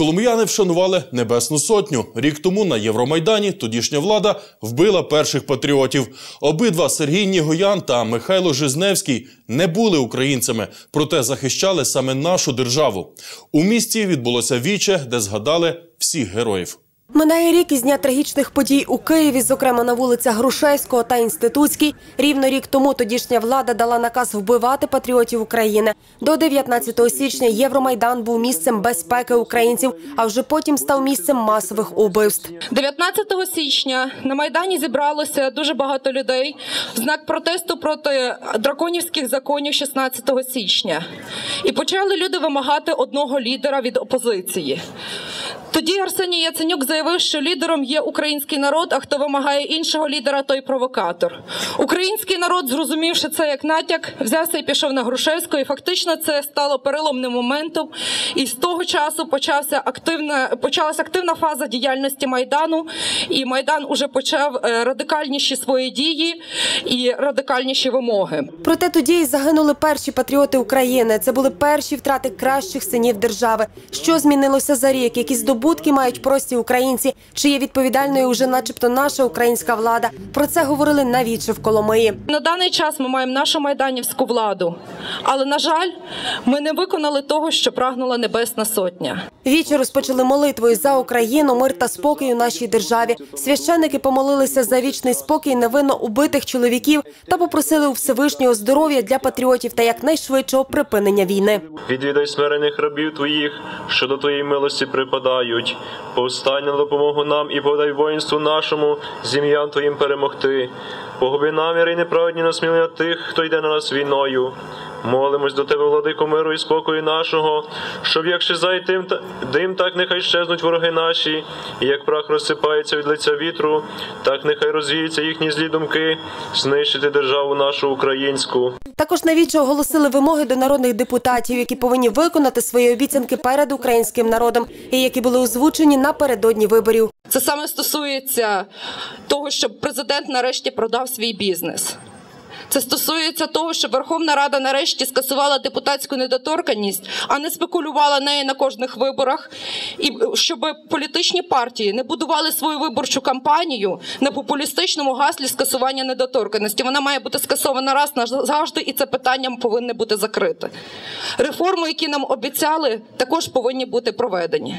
Коломияни вшанували Небесну Сотню. Рік тому на Євромайдані тодішня влада вбила перших патріотів. Обидва Сергій Нігоян та Михайло Жизневський не були українцями, проте захищали саме нашу державу. У місті відбулося віче, де згадали всіх героїв. Минає рік із дня трагічних подій у Києві, зокрема на вулицях Грушевського та Інститутській. Рівно рік тому тодішня влада дала наказ вбивати патріотів України. До 19 січня Євромайдан був місцем безпеки українців, а вже потім став місцем масових убивств. 19 січня на майдані зібралося дуже багато людей в знак протесту проти драконівських законів 16 січня. І почали люди вимагати одного лідера від опозиції. Тоді Арсеній Яценюк заявив, що лідером є український народ, а хто вимагає іншого лідера, той провокатор. Український народ, зрозумівши це як натяк, взявся і пішов на Грушевську, і фактично це стало переломним моментом. І з того часу почався активна почалася активна фаза діяльності майдану. І майдан уже почав е, радикальніші свої дії і радикальніші вимоги. Проте тоді й загинули перші патріоти України. Це були перші втрати кращих синів держави. Що змінилося за рік? Які здобутки мають прості українці? Чи є відповідальною уже, начебто, наша українська влада? Про це говорили навіче в Коломиї. На даний час ми маємо нашу майданівську владу, але на жаль, ми не виконали того, що прагнула Небесна Сотня. Вічі розпочали молитвою за Україну, мир та спокій у нашій державі. Священники помолилися за вічний спокій невинно убитих чоловіків та попросили у Всевишнього здоров'я для патріотів та якнайшвидшого припинення війни. Відвідай смирених рабів твоїх, що до твоєї милості припадають. Повстань на допомогу нам і подай воїнству нашому, зім'ян твоїм перемогти. Погуби наміри й неправедні насмілення тих, хто йде на нас війною. Молимось до тебе, владико миру і спокою нашого, щоб як шизай тим та дим, так нехай щезнуть вороги наші, і як прах розсипається від лиця вітру, так нехай розвіються їхні злі думки, знищити державу нашу українську. Також навіче оголосили вимоги до народних депутатів, які повинні виконати свої обіцянки перед українським народом, і які були озвучені напередодні виборів. Це саме стосується того, щоб президент нарешті продав свій бізнес. Це стосується того, щоб Верховна Рада нарешті скасувала депутатську недоторканність, а не спекулювала нею на кожних виборах, і щоб політичні партії не будували свою виборчу кампанію на популістичному гаслі скасування недоторканності. Вона має бути скасована раз назавжди, і це питання повинне бути закрите. Реформи, які нам обіцяли, також повинні бути проведені.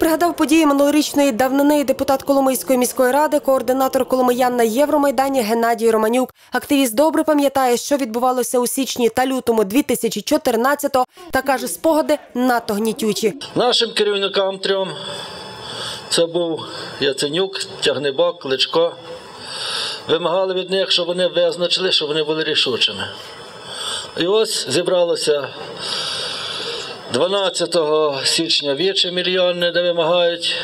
Пригадав події минулорічної давнини депутат Коломийської міської ради, координатор Коломиян на Євромайдані Геннадій Романюк. Активіст добре пам'ятає, що відбувалося у січні та лютому 2014-го, та каже, спогади надто гнітючі. Нашим керівникам трьом це був Яценюк, Тягнебок, Кличко. Вимагали від них, щоб вони визначили, щоб вони були рішучими. І ось зібралося 12 січня віче мільйонне, де вимагають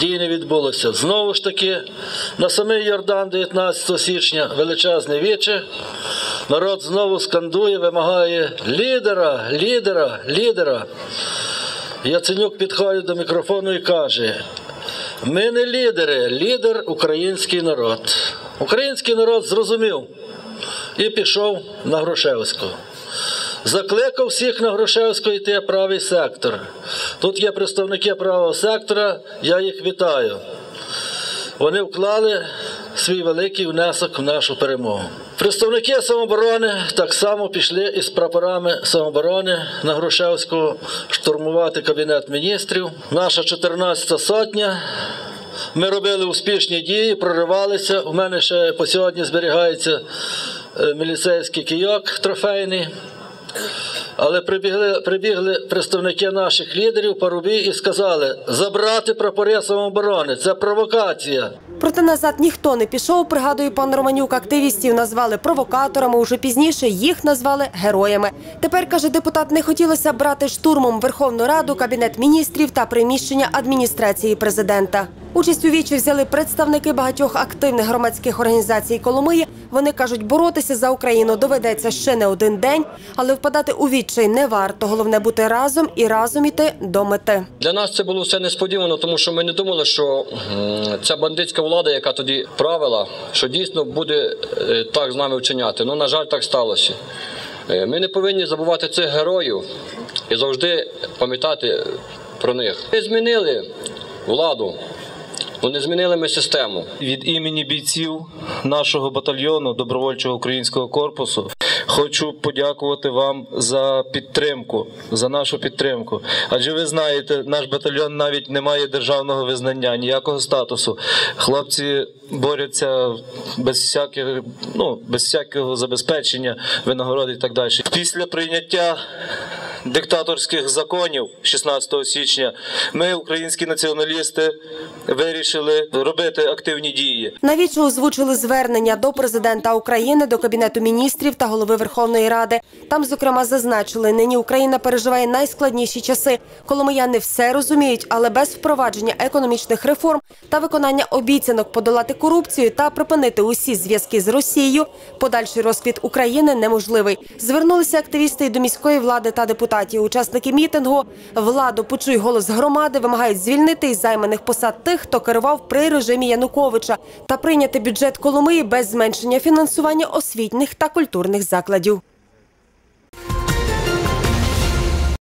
дій, не відбулося. Знову ж таки, на самий Йордан 19 січня величезне віче. Народ знову скандує, вимагає лідера, лідера, лідера. Яценюк підходить до мікрофону і каже: ми не лідери, лідер український народ. Український народ зрозумів і пішов на Грушевську. Закликав всіх на Грушевську йти правий сектор. Тут є представники правого сектора, я їх вітаю. Вони вклали свій великий внесок в нашу перемогу. Представники самооборони так само пішли із прапорами самооборони на Грушевську штурмувати кабінет міністрів. Наша 14-та сотня. Ми робили успішні дії, проривалися. У мене ще по сьогодні зберігається міліцейський кійок трофейний. Але прибігли прибігли представники наших лідерів Парубій і сказали забрати прапори самооборони. Це провокація. Проте назад ніхто не пішов. Пригадує пан Романюк. Активістів назвали провокаторами. Уже пізніше їх назвали героями. Тепер каже депутат, не хотілося брати штурмом Верховну Раду, кабінет міністрів та приміщення адміністрації президента. Участь у вічі взяли представники багатьох активних громадських організацій Коломиї. Вони кажуть, боротися за Україну доведеться ще не один день, але впадати у відчай не варто. Головне бути разом і разом іти до мети. Для нас це було все несподівано, тому що ми не думали, що ця бандитська влада, яка тоді правила, що дійсно буде так з нами вчиняти. Ну, на жаль, так сталося. Ми не повинні забувати цих героїв і завжди пам'ятати про них. Ми змінили владу, не змінили ми систему. Від імені бійців нашого батальйону добровольчого українського корпусу хочу подякувати вам за підтримку, за нашу підтримку. Адже ви знаєте, наш батальйон навіть не має державного визнання, ніякого статусу. Хлопці борються без всяких, ну, без всякого забезпечення, винагороди і так далі. Після прийняття диктаторських законів 16 січня ми, українські націоналісти, вирішили робити активні дії. Навічно озвучили звернення до президента України, до кабінету міністрів та голови Верховної Ради. Там, зокрема, зазначили, нині Україна переживає найскладніші часи. Коломияни все розуміють, але без впровадження економічних реформ та виконання обіцянок подолати корупцію та припинити усі зв'язки з Росією, подальший розквіт України неможливий. Звернулися активісти і до міської влади та депутатів. Учасники мітингу владу почуй голос громади вимагають звільнити із займаних посад тих, хто керував при режимі Януковича, та прийняти бюджет Коломиї без зменшення фінансування освітніх та культурних закладів.